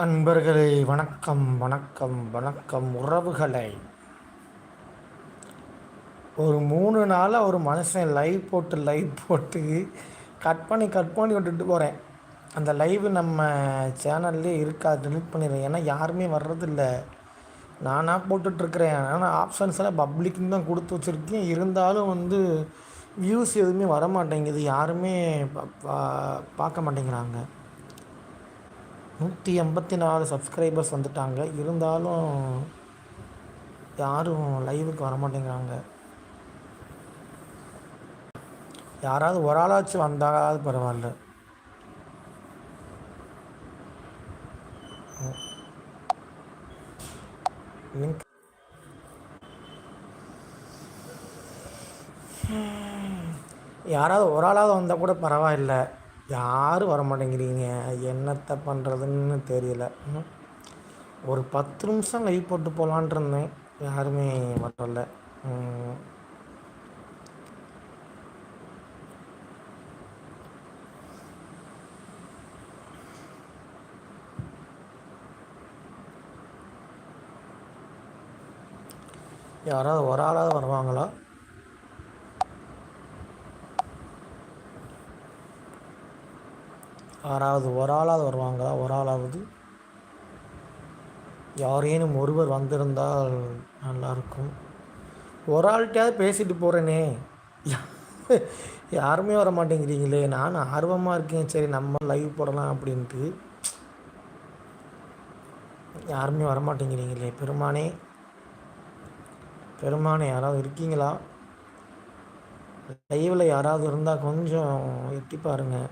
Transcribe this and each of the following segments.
அன்பர்களே வணக்கம் வணக்கம் வணக்கம் உறவுகளை. ஒரு மூணு நாளாக ஒரு மனுஷன் லைவ் போட்டு லைவ் போட்டு கட் பண்ணி கட் பண்ணி விட்டுட்டு போகிறேன் அந்த லைவ் நம்ம சேனல்லே இருக்கா டிலீட் பண்ணிடுறேன். ஏன்னா யாருமே வர்றதில்ல. நானாக போட்டுட்ருக்கிறேன். ஆனால் ஆப்ஷன்ஸ் எல்லாம் பப்ளிக்னு தான் கொடுத்து வச்சுருக்கேன். இருந்தாலும் வந்து வியூஸ் எதுவுமே வர மாட்டேங்குது யாருமே பா- பார்க்க மாட்டேங்கிறாங்க. நூற்றி எண்பத்தி நாலு சப்ஸ்கிரைபர்ஸ் வந்துட்டாங்க. இருந்தாலும் யாரும் லைவுக்கு வர மாட்டேங்கிறாங்க யாராவது ஒரு ஆளாச்சும் வந்தாலாவது பரவாயில்ல. லிங்க் யாராவது ஒரு ஆளாவது வந்தால் கூட பரவாயில்ல. யாரும் வர மாட்டேங்கிறீங்க என்னத்தை பண்ணுறதுன்னு தெரியல. ஒரு பத்து நிமிஷம் லைவ் போட்டு போகலான் இருந்தேன். யாருமே வரல. யாராவது ஒரு ஆளாவது வருவாங்களா? யாராவது ஒரு ஆளாவது வருவாங்களா? ஒரு ஆளாவது யாரேனும் ஒருவர் வந்திருந்தால் நல்லாயிருக்கும் ஒரு ஆள்கிட்டயாவது பேசிட்டு போகிறேனே யாருமே வர மாட்டேங்கிறீங்களே நானும் ஆர்வமாக இருக்கேன். சரி நம்ம லைவ் போடலாம் அப்படின்ட்டு. யாருமே வர மாட்டேங்கிறீங்களே பெருமானே. பெருமானே யாராவது இருக்கீங்களா? லைவில் யாராவது இருந்தால் கொஞ்சம் எட்டி பாருங்கள்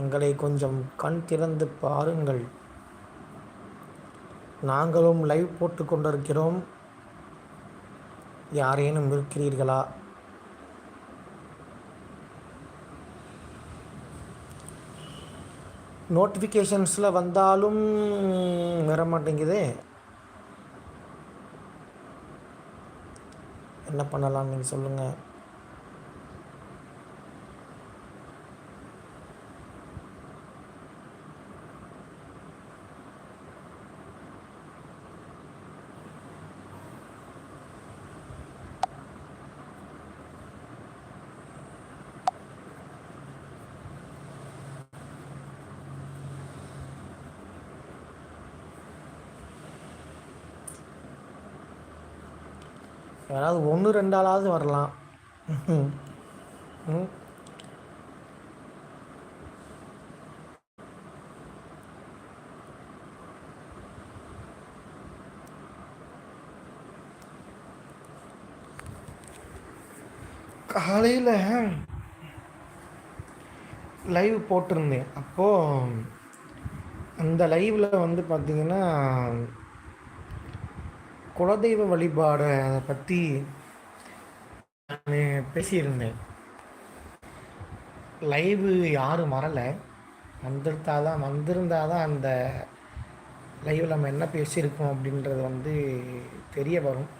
எங்களை கொஞ்சம் கண் திறந்து பாருங்கள். நாங்களும் லைவ் போட்டு கொண்டிருக்கிறோம். யாரேனும் இருக்கிறீர்களா? நோட்டிஃபிகேஷன்ஸில் வந்தாலும் வர மாட்டேங்குது என்ன பண்ணலாம் நீங்கள் சொல்லுங்கள் யாராவது ஒன்று ரெண்டாளாவது வரலாம் ம். காலையில் லைவ் போட்டிருந்தேன் அப்போது அந்த லைவில் வந்து பார்த்திங்கன்னா குலதெய்வ வழிபாடை பற்றி நான் பேசியிருந்தேன். லைவு யாரும் வரலை. வந்திருந்தா தான் வந்திருந்தா தான் அந்த லைவில் நம்ம என்ன பேசியிருக்கோம் அப்படின்றது வந்து தெரிய வரும்.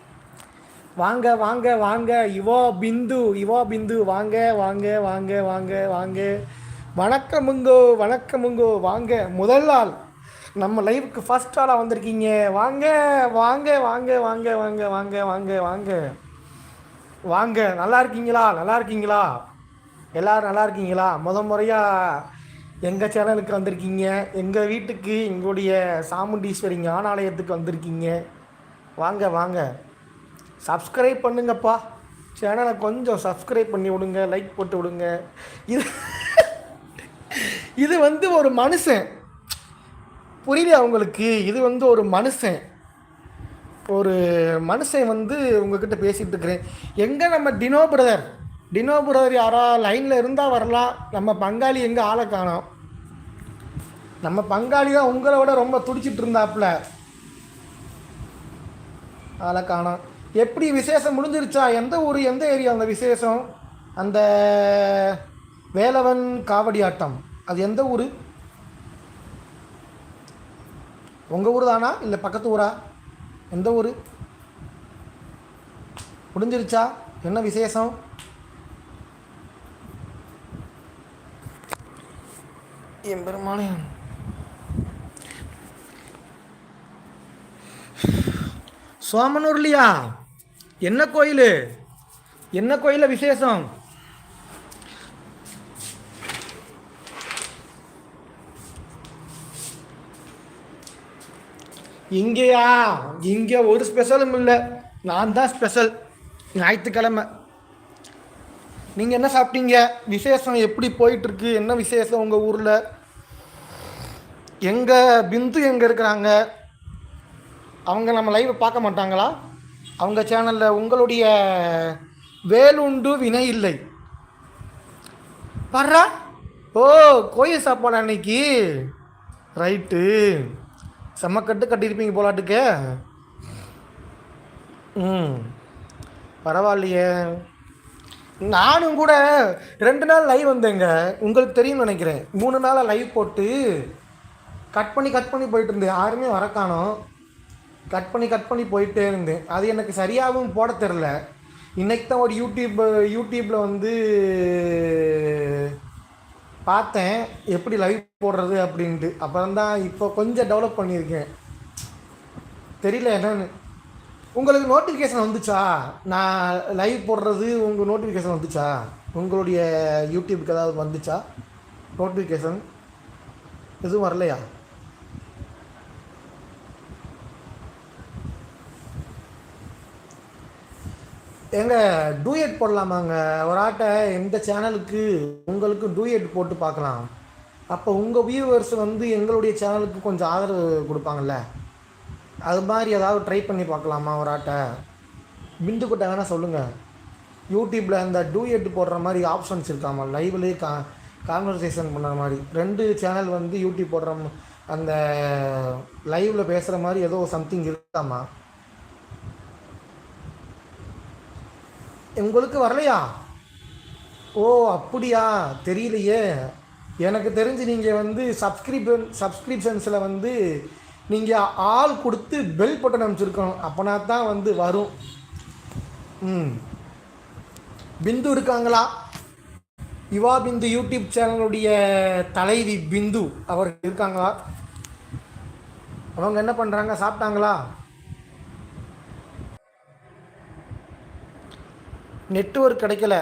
வாங்க வாங்க வாங்க இவோ பிந்து இவோ பிந்து வாங்க வாங்க வாங்க வாங்க வாங்க. வணக்கமுங்கோ வணக்கமுங்கோ வாங்க. முதல் நாள் நம்ம லைவுக்கு ஃபஸ்ட் ஆளாக வந்திருக்கீங்க. வாங்க வாங்க வாங்க வாங்க வாங்க வாங்க வாங்க வாங்க. வாங்க நல்லா இருக்கீங்களா? நல்லா இருக்கீங்களா? எல்லோரும் நல்லா இருக்கீங்களா? முத முறையாக எங்கள் சேனலுக்கு வந்திருக்கீங்க? எங்கள் வீட்டுக்கு எங்களுடைய சாமுண்டீஸ்வரி ஞானாலயத்துக்கு வந்திருக்கீங்க. வாங்க வாங்க. சப்ஸ்கிரைப் பண்ணுங்கப்பா. சேனலை கொஞ்சம் சப்ஸ்கிரைப் பண்ணி விடுங்க லைக் போட்டு விடுங்க. இது இது வந்து ஒரு மனுஷன். புரியல அவங்களுக்கு. இது வந்து ஒரு மனுஷன். ஒரு மனுஷன் வந்து உங்ககிட்ட பேசிகிட்டு இருக்கிறேன். எங்கே நம்ம டினோ பிரதர்? டினோ பிரதர் யாரா? லைனில் இருந்தால் வரலாம். நம்ம பங்காளி எங்கே ஆளை காணோம்? நம்ம பங்காளி தான் உங்களை விட ரொம்ப துடிச்சிட்டு இருந்தாப்புல. ஆளை காணோம். எப்படி விசேஷம் முடிஞ்சிருச்சா? எந்த ஊர் எந்த ஏரியா அந்த விசேஷம்? அந்த வேலவன் காவடி ஆட்டம். அது எந்த ஊர்? உங்கள் ஊர் தானா? இல்லை பக்கத்து ஊரா? எந்த ஊர்? முடிஞ்சிருச்சா என்ன விசேஷம்? என் பெருமானே சோமனூர்லையா என்ன கோயில்? என்ன கோயிலில் விசேஷம்? இங்கேயா? இங்கே ஒரு ஸ்பெஷலும் இல்லை. நான் தான் ஸ்பெஷல் ஞாயிற்றுக்கிழமை. நீங்கள் என்ன சாப்பிட்டீங்க? விசேஷம் எப்படி போயிட்டுருக்கு? என்ன விசேஷம் உங்கள் ஊரில்? எங்கள் பிந்து எங்கே இருக்கிறாங்க? அவங்க நம்ம லைவை பார்க்க மாட்டாங்களா? அவங்க சேனலில் உங்களுடைய வேலுண்டு வினை இல்லை. வர்றா ஓ கோயில் சாப்பாடு அன்னைக்கு ரைட்டு செம்ம கட்டு கட்டியிருப்பீங்க போலாட்டுக்கு. ம். பரவாயில்லையே. நானும் கூட ரெண்டு நாள் லைவ் வந்தேங்க. உங்களுக்கு தெரியும்னு நினைக்கிறேன். மூணு நாளாக லைவ் போட்டு கட் பண்ணி கட் பண்ணி போயிட்டு இருந்தேன். யாருமே வர காணோம் கட் பண்ணி கட் பண்ணி போயிட்டே இருந்தேன். அது எனக்கு சரியாகவும் போட தெரில. இன்றைக்கி தான் ஒரு யூடியூப் யூடியூப்பில் வந்து பார்த்தேன் எப்படி லைவ் போடுறது அப்படின்ட்டு. அப்புறம் தான் இப்போ கொஞ்சம் டெவலப் பண்ணியிருக்கேன். தெரியல என்னன்னு. உங்களுக்கு நோட்டிஃபிகேஷன் வந்துச்சா? நான் லைவ் போடுறது உங்கள் நோட்டிஃபிகேஷன் வந்துச்சா? உங்களுடைய யூடியூப்க்கு ஏதாவது வந்துச்சா? நோட்டிஃபிகேஷன் எதுவும் வரலையா? ஏங்க டூயட் போடலாமாங்க? ஒரு ஆட்டை எந்த சேனலுக்கு உங்களுக்கு டூயட் போட்டு பார்க்கலாம். அப்போ உங்கள் வியூவர்ஸ் வந்து எங்களுடைய சேனலுக்கு கொஞ்சம் ஆதரவு கொடுப்பாங்கல்ல? அது மாதிரி ஏதாவது ட்ரை பண்ணி பார்க்கலாமா ஒரு ஆட்டை? பிந்து கொட்டை வேணால் சொல்லுங்கள் யூடியூப்பில் அந்த டூயட் போடுற மாதிரி ஆப்ஷன்ஸ் இருக்காமா? லைவ்லேயே கா கான்வர்சேஷன் பண்ணுற மாதிரி. ரெண்டு சேனல் வந்து யூடியூப் போடுற அந்த லைவில் பேசுகிற மாதிரி ஏதோ சம்திங் இருக்காமா? உங்களுக்கு வரலையா? ஓ அப்படியா? தெரியலையே. எனக்கு தெரிஞ்சு நீங்கள் வந்து சப்ஸ்கிரிப்ஷன் சப்ஸ்கிரிப்ஷன்ஸில் வந்து நீங்கள் ஆள் கொடுத்து பெல் பட்டன் அமைச்சிருக்கணும் அப்போனா தான் வந்து வரும். ம். பிந்து இருக்காங்களா? யுவா பிந்து யூடியூப் சேனலுடைய தலைவி பிந்து அவர் இருக்காங்களா? அவங்க என்ன பண்ணுறாங்க சாப்பிட்டாங்களா? நெட்ஒர்க் கிடைக்கல.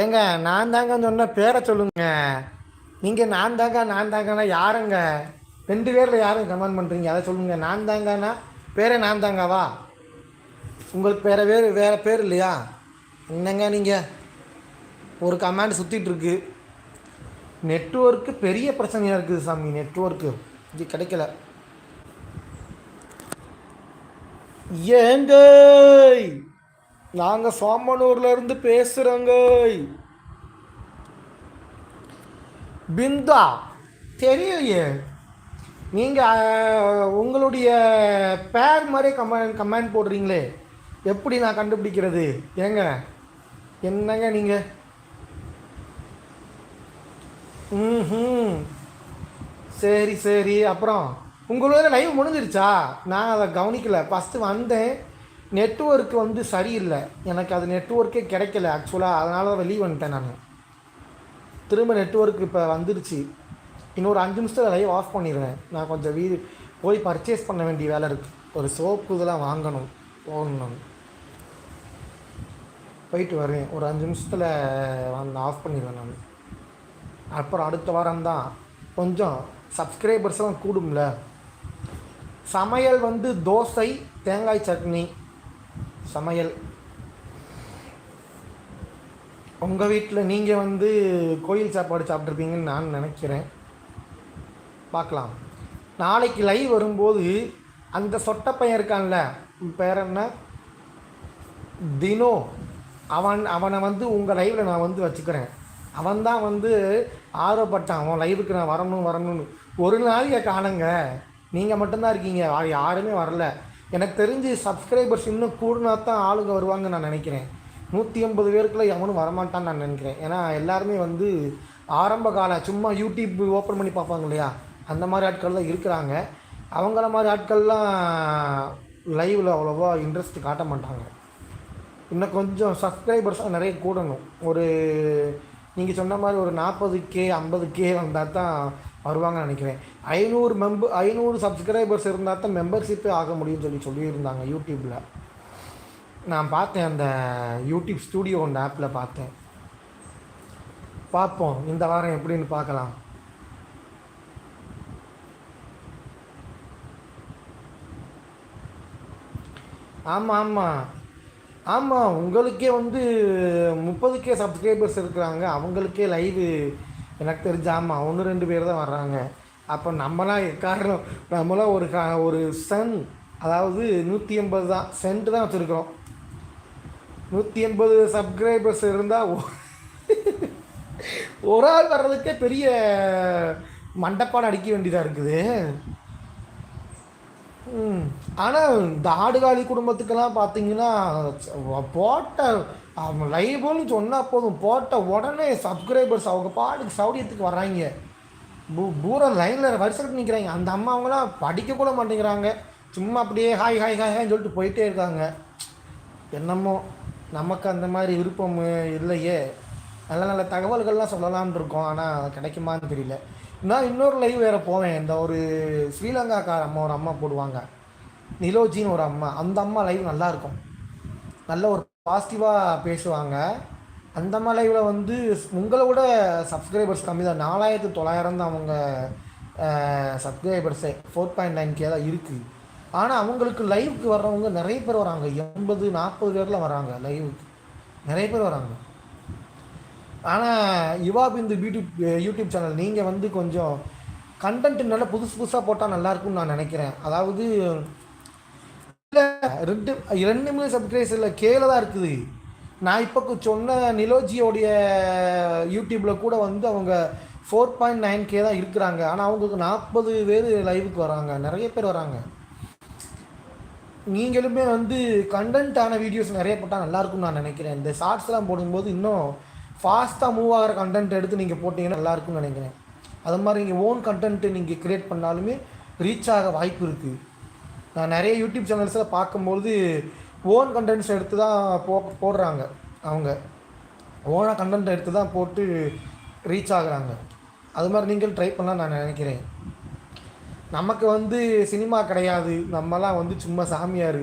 ஏங்க நான் தாங்க சொன்ன பேரை சொல்லுங்க. நீங்கள் நான் தாங்க நான் தாங்கன்னா யாருங்க? ரெண்டு பேரில் யாரும் கமெண்ட் பண்ணுறீங்க அதை சொல்லுங்க. நான் தாங்கன்னா பேரே நான் தாங்கவா? உங்களுக்கு வேறு பேர் வேறு பேர் இல்லையா? என்னங்க நீங்கள் ஒரு கமாண்ட் சுற்றிட்டுருக்கு நெட்ஒர்க்கு பெரிய பிரச்சனையாக இருக்குது சாமி நெட்ஒர்க்கு இது கிடைக்கல. ஏங்க! நாங்கள் சோமனூர்ல இருந்து பேசுகிறோங்க பிந்தா தெரியலையே. நீங்கள் உங்களுடைய பேர் மாதிரி கமெண்ட் கமெண்ட் போடுறீங்களே. எப்படி நான் கண்டுபிடிக்கிறது? ஏங்க என்னங்க நீங்கள் ம் சரி சரி. அப்புறம் உங்களோட லைவ் முடிஞ்சிருச்சா? நான் அதை கவனிக்கல. ஃபஸ்ட்டு வந்தேன். நெட்ஒர்க்கு வந்து சரியில்லை. எனக்கு அது நெட்ஒர்க்கே கிடைக்கல ஆக்சுவலாக அதனால தான் வெளியே வந்துட்டேன் நான். திரும்ப நெட்ஒர்க் இப்போ வந்துருச்சு. இன்னொரு அஞ்சு நிமிஷத்தில் லைவ் ஆஃப் பண்ணிடுவேன். நான் கொஞ்சம் வீடு போய் பர்ச்சேஸ் பண்ண வேண்டிய வேலை இருக்குது ஒரு சோப்பு இதெல்லாம் வாங்கணும். போகணும் நான் போயிட்டு வரேன். ஒரு அஞ்சு நிமிஷத்தில் வந்து ஆஃப் பண்ணிடுவேன் நான். அப்புறம் அடுத்த வாரம் தான். கொஞ்சம் சப்ஸ்கிரைபர்ஸ்லாம் கூடும்ல. சமையல் வந்து தோசை தேங்காய் சட்னி. சமையல். உங்கள் வீட்டில் நீங்கள் வந்து கோயில் சாப்பாடு சாப்பிட்ருப்பீங்கன்னு நான் நினைக்கிறேன். பார்க்கலாம். நாளைக்கு லைவ் வரும்போது அந்த சொட்ட பையன் இருக்கான்ல பேர் என்ன? தினோ. அவன் அவனை வந்து உங்கள் லைவில் நான் வந்து வச்சுக்கிறேன். அவன் தான் வந்து ஆர்வப்பட்டான் அவன் லைவுக்கு நான் வரணும் வரணும்னு. ஒரு நாளைக்கு காணுங்க. நீங்கள் மட்டும்தான் இருக்கீங்க. யாருமே வரல. எனக்கு தெரிஞ்சு சப்ஸ்கிரைபர்ஸ் இன்னும் கூடுனா தான் ஆளுங்க வருவாங்கன்னு நான் நினைக்கிறேன். நூற்றி ஐம்பது பேருக்குள்ளே எவனும் வரமாட்டான்னு நான் நினைக்கிறேன். ஏன்னா எல்லாருமே வந்து ஆரம்ப கால சும்மா யூடியூப் ஓப்பன் பண்ணி பார்ப்பாங்க இல்லையா? அந்த மாதிரி ஆட்கள் தான் இருக்கிறாங்க. அவங்கள மாதிரி ஆட்கள்லாம் லைவில் அவ்வளோவா இன்ட்ரெஸ்ட் காட்ட மாட்டாங்க. இன்னும் கொஞ்சம் சப்ஸ்கிரைபர்ஸாக நிறைய கூடணும். ஒரு நீங்கள் சொன்ன மாதிரி ஒரு நாற்பது கே ஐம்பது கே வந்தால் தான் வருவாங்கன்னு நினைக்கிறேன். ஐநூறு மெம்பர் ஐநூறு சப்ஸ்கிரைபர்ஸ் இருந்தால் தான் மெம்பர்ஷிப்பே ஆக முடியும்னு சொல்லி சொல்லியிருந்தாங்க யூடியூப்பில் நான் பார்த்தேன் அந்த யூடியூப் ஸ்டூடியோ அந்த ஆப்பில் பார்த்தேன். பார்ப்போம் இந்த வாரம் எப்படின்னு பார்க்கலாம். ஆமாம் ஆமாம் ஆமாம் உங்களுக்கே வந்து முப்பதுக்கே சப்ஸ்கிரைபர்ஸ் இருக்கிறாங்க அவங்களுக்கே லைவு எனக்கு தெரிஞ்ச ஆமாம் ஒன்று ரெண்டு பேர் தான் வர்றாங்க. அப்போ நம்மளாம் காரணம் நம்மளாம் ஒரு கா ஒரு சன் அதாவது நூற்றி எண்பது தான் சென்ட் தான் வச்சுருக்குறோம். நூற்றி எண்பது சப்ஸ்கிரைபர்ஸ் இருந்தால் ஒரு ஆள் வர்றதுக்கே பெரிய மண்டப்பாடம் அடிக்க வேண்டியதாக இருக்குது. ஆனால் இந்த ஆடுகாலி குடும்பத்துக்கெல்லாம் பார்த்தீங்கன்னா போட்ட லைவ்னு சொன்னால் போதும். போட்ட உடனே சப்ஸ்கிரைபர்ஸ் அவங்க பாட்டுக்கு சவுடியத்துக்கு வர்றாங்க. பூ பூரா லைனில் வரிசைக்கு நிற்கிறாங்க அந்த அம்மா அவங்களாம் படிக்க கூட மாட்டேங்கிறாங்க. சும்மா அப்படியே ஹாய் ஹாய் ஹாய் ஹாய்ன்னு சொல்லிட்டு போயிட்டே இருக்காங்க. என்னமோ நமக்கு அந்த மாதிரி விருப்பம் இல்லையே. நல்ல நல்ல தகவல்கள்லாம் சொல்லலாம்னு இருக்கோம். ஆனால் கிடைக்குமான்னு தெரியல. நான் இன்னொரு லைவ் வேறு போவேன். இந்த ஒரு ஸ்ரீலங்காக்கார அம்மா ஒரு அம்மா போடுவாங்க. நிலோஜின்னு ஒரு அம்மா. அந்த அம்மா லைவ் நல்லாயிருக்கும் நல்ல ஒரு பாசிட்டிவாக பேசுவாங்க. அந்த மலையில் வந்து உங்களை விட சப்ஸ்கிரைபர்ஸ் கம்மி தான். நாலாயிரத்து தொள்ளாயிரம் தான் அவங்க சப்ஸ்கிரைபர்ஸே ஃபோர் பாயிண்ட் நைன் கே தான் இருக்குது ஆனால் அவங்களுக்கு லைவுக்கு வர்றவங்க நிறைய பேர் வராங்க. எண்பது நாற்பது பேரில் வராங்க லைவுக்கு நிறைய பேர் வராங்க. ஆனால் Yuva Bindu YouTube YouTube channel நீங்கள் வந்து கொஞ்சம் கண்டென்ட் நல்லா புதுசு புதுசாக போட்டால் நல்லாயிருக்கும்னு நான் நினைக்கிறேன். அதாவது இல்லை ரெண்டு ரெண்டு மில்லியன் சப்ஸ்கிரைபர்ஸ் இல்லை கேல தான் இருக்குது. நான் இப்போ சொன்ன நிலோஜியோடைய யூடியூப்பில் கூட வந்து அவங்க ஃபோர் பாயிண்ட் நைன் கே தான் இருக்கிறாங்க. ஆனால் அவங்களுக்கு நாற்பது பேர் லைவுக்கு வராங்க. நிறைய பேர் வராங்க. நீங்களுமே வந்து கண்டென்ட்டான வீடியோஸ் நிறைய போட்டால் நல்லாயிருக்கும்னு நான் நினைக்கிறேன். இந்த ஷார்ட்ஸ்லாம் போடும்போது இன்னும் ஃபாஸ்ட்டாக மூவ் ஆகிற கண்டென்ட் எடுத்து நீங்கள் போட்டிங்கன்னா நல்லாயிருக்கும்னு நினைக்கிறேன். அது மாதிரி நீங்கள் ஓன் கண்டென்ட்டு நீங்கள் க்ரியேட் பண்ணாலுமே ரீச் ஆக வாய்ப்பு இருக்குது நான் நிறைய யூடியூப் சேனல்ஸில் பார்க்கும்போது ஓன் கண்டென்ட்ஸ் எடுத்து தான் போ போடுறாங்க அவங்க. ஓனாக கண்டென்ட் எடுத்து தான் போட்டு ரீச் ஆகுறாங்க. அது மாதிரி நீங்கள் ட்ரை பண்ணலாம் நான் நினைக்கிறேன். நமக்கு வந்து சினிமா கிடையாது. நம்மலாம் வந்து சும்மா சாமியார்.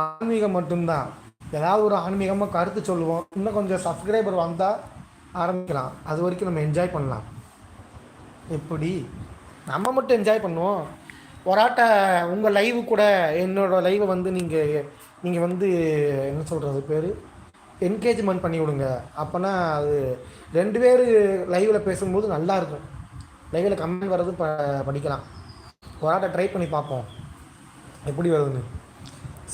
ஆன்மீகம் மட்டும்தான். ஏதாவது ஒரு ஆன்மீகமாக கருத்து சொல்லுவோம். இன்னும் கொஞ்சம் சப்ஸ்கிரைபர் வந்தால் ஆரம்பிக்கலாம். அது வரைக்கும் நம்ம என்ஜாய் பண்ணலாம். எப்படி? நம்ம மட்டும் என்ஜாய் பண்ணுவோம். ஒராட்ட உங்கள் லைவு கூட என்னோடய லைவை வந்து நீங்கள் நீங்கள் வந்து என்ன சொல்கிறது பேர்? என்கேஜ்மெண்ட் பண்ணி விடுங்க. அப்போனா அது ரெண்டு பேர் லைவில் பேசும்போது நல்லாயிருக்கும் லைவில் கமெண்ட் வர்றது ப படிக்கலாம். ஒராட்ட ட்ரை பண்ணி பார்ப்போம். எப்படி வருதுன்னு.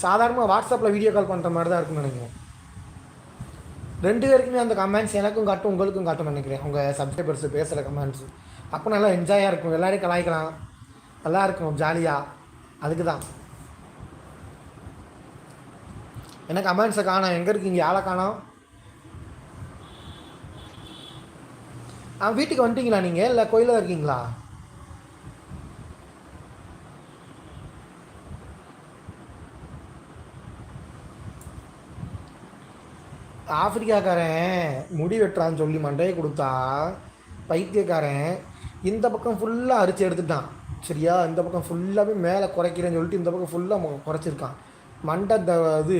சாதாரணமாக வாட்ஸ்அப்பில் வீடியோ கால் பண்ணுற மாதிரி தான் இருக்குன்னு நினைக்கிறேன். ரெண்டு பேருக்குமே அந்த கமெண்ட்ஸ் எனக்கும் காட்டும் உங்களுக்கும் காட்டும் நினைக்கிறேன். உங்கள் சப்ஸ்கிரைபர்ஸ் பேசுகிற கமெண்ட்ஸ் அப்போ நல்லா என்ஜாயாக இருக்கும். எல்லோரையும் கலாய்க்கலாம். நல்லா இருக்கும் ஜாலியாக அதுக்கு தான் என்ன கமெண்ட்ஸை காணும். எங்கே இருக்கீங்க யாரை காணோம். ஆ வீட்டுக்கு வந்துட்டீங்களா நீங்கள் இல்லை கோயிலில் இருக்கீங்களா? ஆப்பிரிக்காக்காரன் முடி வெட்டுறான்னு சொல்லி மண்டையை கொடுத்தா பைத்தியக்காரன் இந்த பக்கம் ஃபுல்லாக அரிச்சு எடுத்துட்டான். சரியா? இந்த பக்கம் ஃபுல்லாகவே மேலே குறைக்கிறேன்னு சொல்லிட்டு இந்த பக்கம் ஃபுல்லாக குறைச்சிருக்கான். மண்டை இந்த இது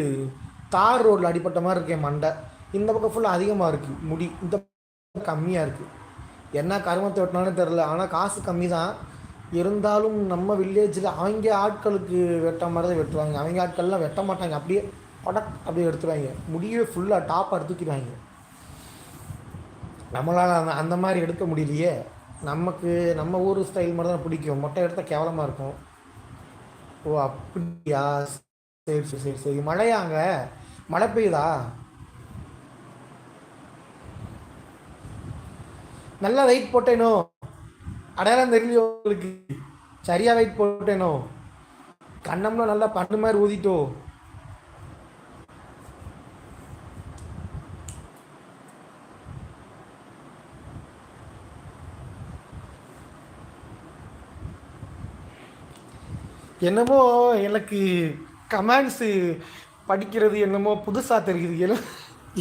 தார் ரோட்டில் அடிப்பட்ட மாதிரி இருக்கேன் மண்டை. இந்த பக்கம் ஃபுல்லாக அதிகமாக இருக்குது முடி இந்த கம்மியாக இருக்குது என்ன கருமத்தை வெட்டினாலும் தெரில ஆனால் காசு கம்மி தான் இருந்தாலும் நம்ம வில்லேஜில் அவங்க ஆட்களுக்கு வெட்ட மாதிரி தான் வெட்டுவாங்க. அவங்க ஆட்கள்லாம் வெட்ட மாட்டாங்க. அப்படியே படக் அப்படியே எடுத்துருவாங்க. முடியவே ஃபுல்லாக டாப்பாக எடுத்துக்கிறாங்க நம்மளால் அந்த அந்த மாதிரி எடுக்க முடியலையே. நமக்கு நம்ம ஊர் ஸ்டைல் மட்டும் தான் பிடிக்கும். மொட்டை எடுத்தால் கேவலமாக இருக்கும். ஓ அப்படியா? சரி சரி சரி சரி. மழையாங்க மழை பெய்யுதா? நல்லா வெயிட் போட்டேனோ? அடையாளம் தெரியலையோ உங்களுக்கு? சரியாக வெயிட் போட்டேனோ? கண்ணம்லாம் நல்லா பண்ணு மாதிரி ஊதிட்டோ? என்னமோ எனக்கு கமெண்ட்ஸு படிக்கிறது என்னமோ புதுசாக தெரியுது. எல்லாம்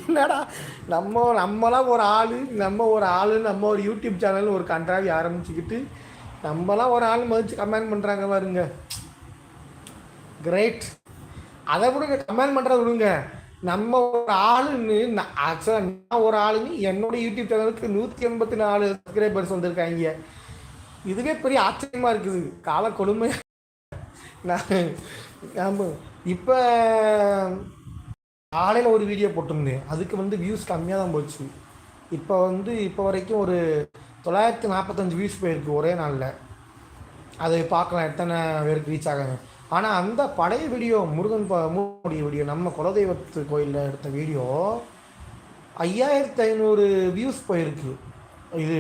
என்னடா? நம்ம நம்மளாம் ஒரு ஆள் நம்ம ஒரு ஆள் நம்ம ஒரு யூடியூப் சேனல் ஒரு கன்றாவி ஆரம்பிச்சுக்கிட்டு நம்மளாம் ஒரு ஆள் மதித்து கமெண்ட் பண்ணுறாங்க பாருங்க. கிரேட் அதை விடுங்க கமெண்ட் பண்ணுறத விடுங்க. நம்ம ஒரு ஆளுன்னு ஆக்சுவலாக நான் ஒரு ஆளுன்னு என்னோட யூடியூப் சேனலுக்கு நூற்றி எண்பத்தி நாலு சப்ஸ்கிரைபர்ஸ் வந்திருக்காங்க. இதுவே பெரிய ஆச்சரியமாக இருக்குது. கால கொடுமை. நான் ஆமாம் இப்போ காலையில் ஒரு வீடியோ போட்டிருந்தேன். அதுக்கு வந்து வியூஸ் கம்மியாக தான் போச்சு. இப்போ வந்து இப்போ வரைக்கும் ஒரு தொள்ளாயிரத்தி நாற்பத்தஞ்சு வியூஸ் போயிருக்கு ஒரே நாளில். அது பார்க்கலாம் எத்தனை பேருக்கு ரீச் ஆகாங்க ஆனால் அந்த பழைய வீடியோ முருகன் ப மூடிய வீடியோ நம்ம குலதெய்வத்து கோயிலில் எடுத்த வீடியோ ஐயாயிரத்தி ஐநூறு வியூஸ் போயிருக்கு. இது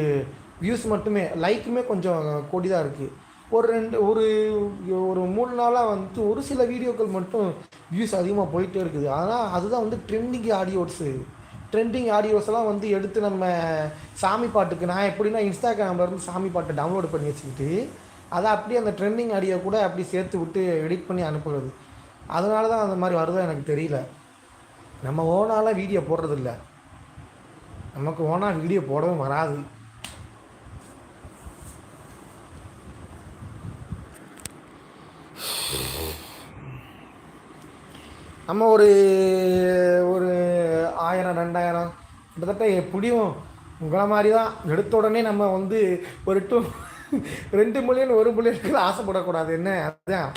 வியூஸ் மட்டுமே லைக்குமே கொஞ்சம் கூடி தான் இருக்குது ஒரு ரெண்டு ஒரு ஒரு மூணு நாளாக வந்து ஒரு சில வீடியோக்கள் மட்டும் வியூஸ் அதிகமாக போயிட்டே இருக்குது. ஆனால் அதுதான் வந்து ட்ரெண்டிங் ஆடியோஸு ட்ரெண்டிங் ஆடியோஸ்லாம் வந்து எடுத்து நம்ம சாமி பாட்டுக்கு நான் எப்படின்னா இன்ஸ்டாகிராமில் இருந்து சாமி பாட்டை டவுன்லோட் பண்ணி வச்சுக்கிட்டு அதை அப்படியே அந்த ட்ரெண்டிங் ஆடியோ கூட அப்படி சேர்த்து விட்டு எடிட் பண்ணி அனுப்புகிறது அதனால தான் அந்த மாதிரி வருதோ எனக்கு தெரியல. நம்ம ஓனாலாம் வீடியோ போடுறதில்ல. நமக்கு ஓனாக வீடியோ போடவும் வராது. நம்ம ஒரு ஒரு ஆயிரம் ரெண்டாயிரம் கிட்டத்தட்ட எப்படியும் உங்களை மாதிரி தான் எடுத்த உடனே நம்ம வந்து ஒரு டூ ரெண்டு மில்லியன் ஒரு மில்லியனுக்கு ஆசைப்படக்கூடாது. என்ன? அதுதான்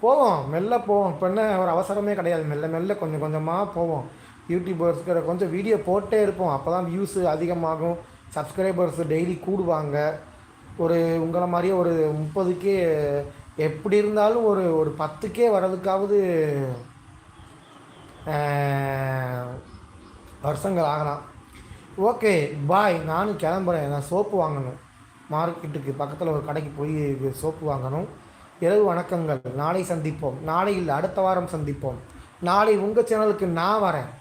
போவோம். மெல்ல போவோம். இப்போ என்ன ஒரு அவசரமே கிடையாது. மெல்ல மெல்ல கொஞ்சம் கொஞ்சமாக போவோம். யூடியூபர்ஸ்க்கு கொஞ்சம் வீடியோ போட்டே இருப்போம். அப்போ தான் வியூஸு அதிகமாகும். சப்ஸ்கிரைபர்ஸ் டெய்லி கூடுவாங்க. ஒரு உங்களை மாதிரியே ஒரு முப்பதுக்கே எப்படி இருந்தாலும் ஒரு ஒரு பத்துக்கே வர்றதுக்காவது வருஷங்கள் ஆகலாம். Okay bye. நானும் கிளம்புறேன். நான் சோப்பு வாங்கணும். மார்க்கெட்டுக்கு பக்கத்தில் ஒரு கடைக்கு போய் சோப்பு வாங்கணும். இரவு வணக்கங்கள். நாளை சந்திப்போம். நாளை இல்லை அடுத்த வாரம் சந்திப்போம். நாளை உங்கள் சேனலுக்கு நான் வரேன்.